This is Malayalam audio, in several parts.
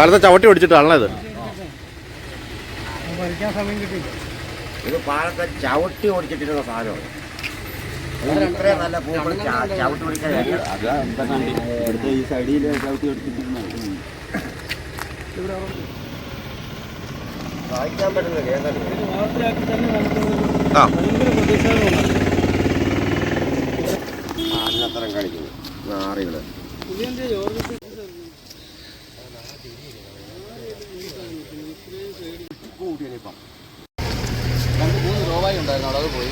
പാലത്തെ ചവിട്ടി ഓടിച്ചിട്ടാണല്ലോ ഇത് പഠിക്കാൻ സമയം കിട്ടിയില്ല. ഇത് പാലത്തെ ചവിട്ടി ഓടിച്ചിട്ടിരുന്ന സാധനമാണ് ഇത് ഇത്രയും നല്ല പൂക്കൾ ച- ചവിട്ടി ഓടിക്കാൻ ഇവിടുത്തെ ഈ സൈഡിൽ ചവിട്ടി വായിക്കാൻ ആ. അതിനത്തരം കാണിക്കുന്നു. നാറികൾ. പുതിയന്റെ പോയി പോയി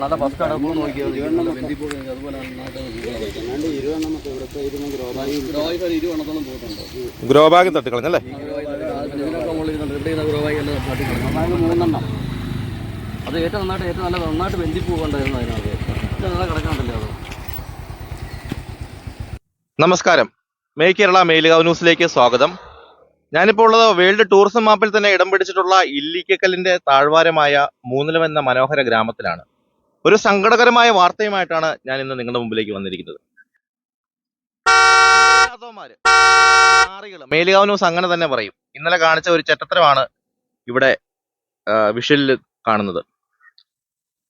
നല്ല ഫസ്റ്റ് അതുപോലെ നന്നായിട്ട് ഇരുപതെണ്ണമൊക്കെ ഇവിടുത്തെ ഇരുപത് രോഗായി രോഗികൾ ഇരുപതെണ്ണത്തോളം പോയിട്ടുണ്ട് ഗ്രോ ബാഗ് തട്ടിക്കളഞ്ഞല്ലേ ഇതിനൊക്കെ തട്ടിക്കളഞ്ഞു മൂന്നെണ്ണം അത് ഏറ്റവും നന്നായിട്ട് ഏറ്റവും നല്ല നന്നായിട്ട് ബന്ധിപ്പോകണ്ടായിരുന്നു അതിനകത്ത്. ഇത് നല്ല കിടക്കാണ്ടല്ലേ അത്. നമസ്കാരം. മേ കേരള മേലുകാവ് ന്യൂസിലേക്ക് സ്വാഗതം. ഞാനിപ്പോൾ ഉള്ളത് വേൾഡ് ടൂറിസം മാപ്പിൽ തന്നെ ഇടം പിടിച്ചിട്ടുള്ള ഇല്ലിക്കക്കല്ലിന്റെ താഴ്വാരമായ മൂന്നിലം എന്ന മനോഹര ഗ്രാമത്തിലാണ്. ഒരു സങ്കടകരമായ വാർത്തയുമായിട്ടാണ് ഞാൻ ഇന്ന് നിങ്ങളുടെ മുമ്പിലേക്ക് വന്നിരിക്കുന്നത്. മേലുകാവ് ന്യൂസ് അങ്ങനെ തന്നെ പറയും. ഇന്നലെ കാണിച്ച ഒരു ചെറ്റത്തരമാണ് ഇവിടെ വിഷലിൽ കാണുന്നത്.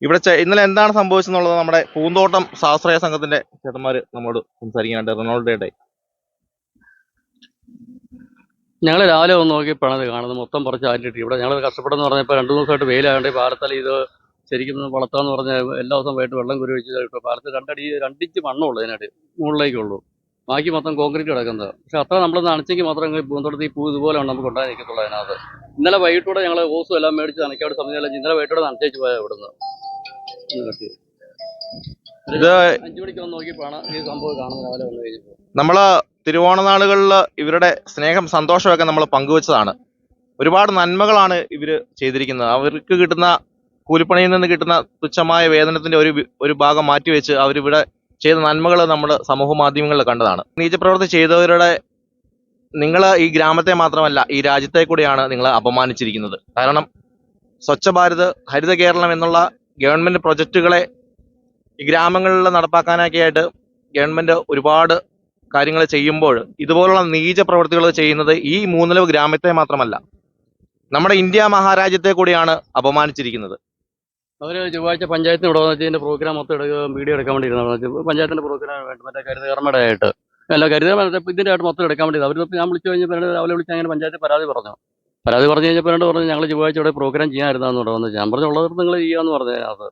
ഇവിടെ ഇന്നലെ എന്താണ് സംഭവിച്ചെന്നുള്ളത് നമ്മുടെ പൂന്തോട്ടം സ്വാശ്രയ സംഘത്തിന്റെ ചേട്ടന്മാര് നമ്മളോട് സംസാരിക്കാനായിട്ട് റൊണാൾഡോയുടെ ഞങ്ങൾ രാവിലെ ഒന്ന് നോക്കിയപ്പോഴാണ് ഇത് കാണുന്നത്. മൊത്തം പറിച്ച് ആറ്റിട്ട്. ഇവിടെ ഞങ്ങൾ കഷ്ടപ്പെടുന്ന പറഞ്ഞപ്പോൾ രണ്ട് ദിവസമായിട്ട് വെയിലായതുകൊണ്ട് പാലത്തിൽ ഇത് ശരിക്കും വളർത്താന്ന് പറഞ്ഞ എല്ലാ ദിവസവും പോയിട്ട് വെള്ളം കുരു വെച്ച് ഇപ്പോൾ പാലത്ത് രണ്ടടി രണ്ടിഞ്ച് മണ്ണുള്ളൂ ഇതിനായിട്ട് മുകളിലേക്കുള്ളൂ. ബാക്കി മൊത്തം കോൺക്രീറ്റ് കിടക്കുന്നത്. പക്ഷെ അത്ര നമ്മൾ നനച്ചെങ്കിൽ മാത്രം പൂന്തോട്ടത്തിൽ പൂ ഇതുപോലെയാണ് നമുക്ക് ഉണ്ടായി നിൽക്കത്തുള്ളൂ അതിനകത്ത്. ഇന്നലെ വൈകിട്ടൂടെ ഞങ്ങൾ ഓസും എല്ലാം മേടിച്ച് നനയ്ക്കാവിടെ സമയം ഇന്നലെ വൈകിട്ടൂടെ നനച്ചേച്ച് പോയാൽ ഇവിടുന്ന്. ഇത് അഞ്ചു മണിക്ക് വന്ന് നോക്കിയപ്പോഴാണ് ഈ സംഭവം കാണുന്നത്. രാവിലെ വന്ന് കഴിഞ്ഞപ്പോൾ. നമ്മൾ തിരുവോണ നാളുകളിൽ ഇവരുടെ സ്നേഹം സന്തോഷമൊക്കെ നമ്മൾ പങ്കുവച്ചതാണ്. ഒരുപാട് നന്മകളാണ് ഇവർ ചെയ്തിരിക്കുന്നത്. അവർക്ക് കിട്ടുന്ന കൂലിപ്പണിയിൽ നിന്ന് കിട്ടുന്ന തുച്ഛമായ വേതനത്തിന്റെ ഒരു ഒരു ഭാഗം മാറ്റിവെച്ച് അവരിവിടെ ചെയ്ത നന്മകൾ നമ്മൾ സമൂഹ മാധ്യമങ്ങളിൽ കണ്ടതാണ്. നീചപ്രവൃത്തി ചെയ്തവരുടെ നിങ്ങൾ ഈ ഗ്രാമത്തെ മാത്രമല്ല ഈ രാജ്യത്തെ കൂടിയാണ് നിങ്ങൾ അപമാനിച്ചിരിക്കുന്നത്. കാരണം സ്വച്ഛ ഭാരത് ഹരിത കേരളം എന്നുള്ള ഗവൺമെന്റ് പ്രൊജക്റ്റുകളെ ഈ ഗ്രാമങ്ങളിൽ നടപ്പാക്കാനൊക്കെ ആയിട്ട് ഗവൺമെന്റ് ഒരുപാട് കാര്യങ്ങൾ ചെയ്യുമ്പോൾ ഇതുപോലുള്ള നീച പ്രവൃത്തികൾ ചെയ്യുന്നത് ഈ മൂന്നിലവ് ഗ്രാമത്തെ മാത്രമല്ല നമ്മുടെ ഇന്ത്യ മഹാരാജ്യത്തെ കൂടിയാണ് അപമാനിച്ചിരിക്കുന്നത്. അവർ ചൊവ്വാഴ്ച പഞ്ചായത്തിന് ഇവിടെ പ്രോഗ്രാം മൊത്തം എടുക്കുക വീഡിയോ എടുക്കാൻ വേണ്ടി ഇരുന്നത് പഞ്ചായത്തിന്റെ പ്രോഗ്രാം വേണ്ട മറ്റേ കരുതകർമ്മയുടെ ആയിട്ട് അല്ല കരുതകർമ്മ ഇതിന്റെ ആയിട്ട് മൊത്തം എടുക്കാൻ വേണ്ടി അവർ ഞാൻ വിളിച്ചു എന്നോട് രാവിലെ വിളിച്ച് അങ്ങനെ പഞ്ചായത്തിൽ പരാതി പറഞ്ഞു. പരാതി പറഞ്ഞു കഴിഞ്ഞപ്പോൾ എന്നോട് പറഞ്ഞു ഞങ്ങൾ ചൊവ്വാഴ്ച ഇവിടെ പ്രോഗ്രാം ചെയ്യാനായിരുന്നാന്ന് ഇവിടെ വന്നത് ഞാൻ പറഞ്ഞു ഉള്ളത് നിങ്ങൾ ചെയ്യാന്ന് പറഞ്ഞു അത്.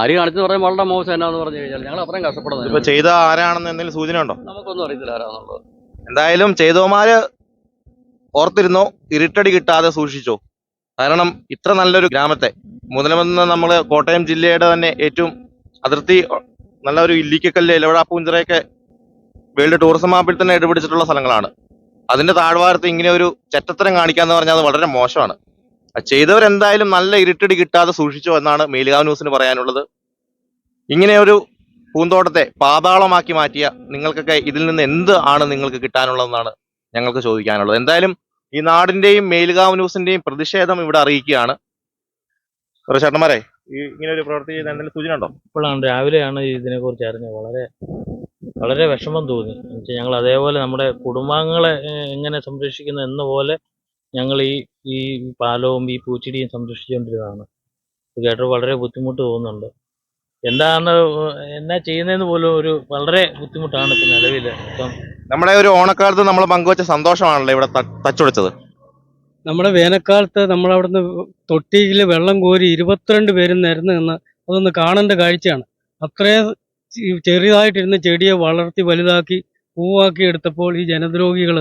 ആര് കാണിച്ചു പറയാൻ വളരെ മോശം എന്നാന്ന് പറഞ്ഞു കഴിഞ്ഞാൽ ഞങ്ങൾ അത്രയും കഷ്ടപ്പെടുന്നത് ഇപ്പൊ ചെയ്ത ആരാണെന്ന് എന്തെങ്കിലും സൂചന ഉണ്ടോ? നമുക്കൊന്നും അറിയത്തില്ല ആരാന്നുള്ളത്. എന്തായാലും ചെയ്തവന്മാര് ഓർത്തിരുന്നോ ഇരുട്ടടി കിട്ടാതെ സൂക്ഷിച്ചോ. കാരണം ഇത്ര നല്ലൊരു ഗ്രാമത്തെ. മുതലമെന്ന് നമ്മൾ കോട്ടയം ജില്ലയുടെ തന്നെ ഏറ്റവും അതിർത്തി നല്ലൊരു ഇല്ലിക്കക്കല്ല് ഇലവഴ പൂഞ്ചിറയൊക്കെ വേൾഡ് ടൂറിസം മാപ്പിൽ തന്നെ ഇടപിടിച്ചിട്ടുള്ള സ്ഥലങ്ങളാണ്. അതിന്റെ താഴ്വാരത്ത് ഇങ്ങനെ ഒരു ചെറ്റത്തരം കാണിക്കാന്ന് പറഞ്ഞാൽ അത് വളരെ മോശമാണ്. ചെയ്തവരെന്തായാലും നല്ല ഇരുട്ടടി കിട്ടാതെ സൂക്ഷിച്ചോ എന്നാണ് മേലുകാവ് ന്യൂസിന് പറയാനുള്ളത്. ഇങ്ങനെ ഒരു പൂന്തോട്ടത്തെ പാതാളമാക്കി മാറ്റിയ നിങ്ങൾക്കൊക്കെ ഇതിൽ നിന്ന് എന്ത് ആണ് നിങ്ങൾക്ക് കിട്ടാനുള്ളതെന്നാണ് ഞങ്ങൾക്ക് ചോദിക്കാനുള്ളത്. എന്തായാലും ഈ നാടിന്റെയും മേലുകാവ് ന്യൂസിന്റെയും പ്രതിഷേധം ഇവിടെ അറിയിക്കുകയാണ്. ചേട്ടന്മാരെ ഈ ഇങ്ങനെ ഒരു പ്രവൃത്തി ചെയ്ത് എന്തെങ്കിലും സൂചന ഉണ്ടോ? ഇപ്പോഴാണ് രാവിലെയാണ് ഇതിനെ കുറിച്ച് അറിഞ്ഞത്. വളരെ വളരെ വിഷമം തോന്നി. എന്നുവെച്ചാൽ ഞങ്ങൾ അതേപോലെ നമ്മുടെ കുടുംബാംഗങ്ങളെ എങ്ങനെ സംരക്ഷിക്കുന്നു എന്ന പോലെ ഞങ്ങൾ ഈ ഈ പാലവും ഈ പൂച്ചെടിയും സംരക്ഷിച്ചുകൊണ്ടിരുന്നതാണ്. ഇത് കേട്ടപ്പോൾ വളരെ ബുദ്ധിമുട്ട് തോന്നുന്നുണ്ട്. എന്താണ് എന്നാ ചെയ്യുന്നതെന്ന് പോലും ഒരു വളരെ ബുദ്ധിമുട്ടാണ് ഇപ്പം നിലവിൽ ഇപ്പം നമ്മുടെ ഒരു ഓണക്കാലത്ത് നമ്മൾ പങ്കുവച്ച സന്തോഷമാണല്ലോ ഇവിടെ തച്ചുടച്ചത് നമ്മുടെ വേനൽക്കാലത്ത് നമ്മളവിടുന്ന് തൊട്ടിയിൽ വെള്ളം കോരി ഇരുപത്തിരണ്ട് പേരും നിരന്ന് നിന്ന് അതൊന്ന് കാണേണ്ട കാഴ്ചയാണ്. അത്രയും ചെറിയതായിട്ടിരുന്ന ചെടിയെ വളർത്തി വലുതാക്കി പൂവാക്കി എടുത്തപ്പോൾ ഈ ജനദ്രോഹികൾ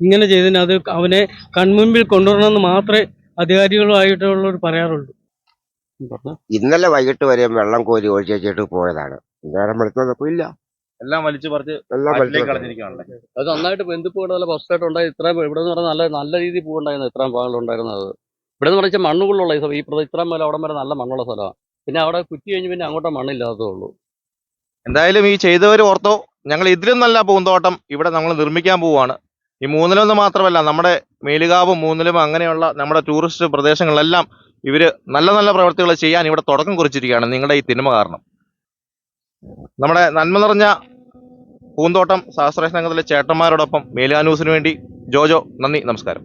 ഇങ്ങനെ ചെയ്തതിന് അത് അവനെ കൺമുമ്പിൽ കൊണ്ടുവരണമെന്ന് മാത്രമേ അധികാരികളുമായിട്ടുള്ളവർ പറയാറുള്ളൂ. ഇന്നലെ വൈകിട്ട് വരെ വെള്ളം കോരി ഒഴിച്ചേച്ചിട്ട് പോയതാണ്. നേരം വെളുത്തപ്പോ ഇല്ല. എല്ലാം വലിച്ചു പറിച്ച് അത് നന്നായിട്ട് ബന്ധുപ്പൂടെ നല്ല ഫസ്റ്റായിട്ട് ഉണ്ടായി. ഇത്രയും ഇവിടെ നിന്ന് പറഞ്ഞാൽ നല്ല നല്ല രീതിയിൽ പൂവുണ്ടായിരുന്നു ഇത്രയും ഇവിടെ എന്ന് പറഞ്ഞാൽ മണ്ണുകളുള്ള ഈ പ്രദേശം ഇത്രയും മേലെ അവിടെ വരെ നല്ല മണ്ണുള്ള സ്ഥലമാണ്. പിന്നെ അവിടെ കുറ്റി കഴിഞ്ഞ് പിന്നെ അങ്ങോട്ട് മണ്ണില്ലാത്തതേ ഉള്ളൂ. എന്തായാലും ഈ ചെയ്തവർ ഓർത്തോ ഞങ്ങൾ ഇതിലും നല്ല പൂന്തോട്ടം ഇവിടെ നമ്മൾ നിർമ്മിക്കാൻ പോവുകയാണ്. ഈ മൂന്നിലൊന്ന് മാത്രമല്ല നമ്മുടെ മേലുകാവും മൂന്നിലും അങ്ങനെയുള്ള നമ്മുടെ ടൂറിസ്റ്റ് പ്രദേശങ്ങളിലെല്ലാം ഇവർ നല്ല നല്ല പ്രവർത്തികൾ ചെയ്യാൻ ഇവിടെ തുടക്കം കുറിച്ചിരിക്കുകയാണ് നിങ്ങളുടെ ഈ തിന്മ കാരണം. നമ്മുടെ നന്മ നിറഞ്ഞ പൂന്തോട്ടം ശാസ്ത്ര ചേട്ടന്മാരോടൊപ്പം മേലാനൂസിന് വേണ്ടി ജോജോ നന്ദി നമസ്കാരം.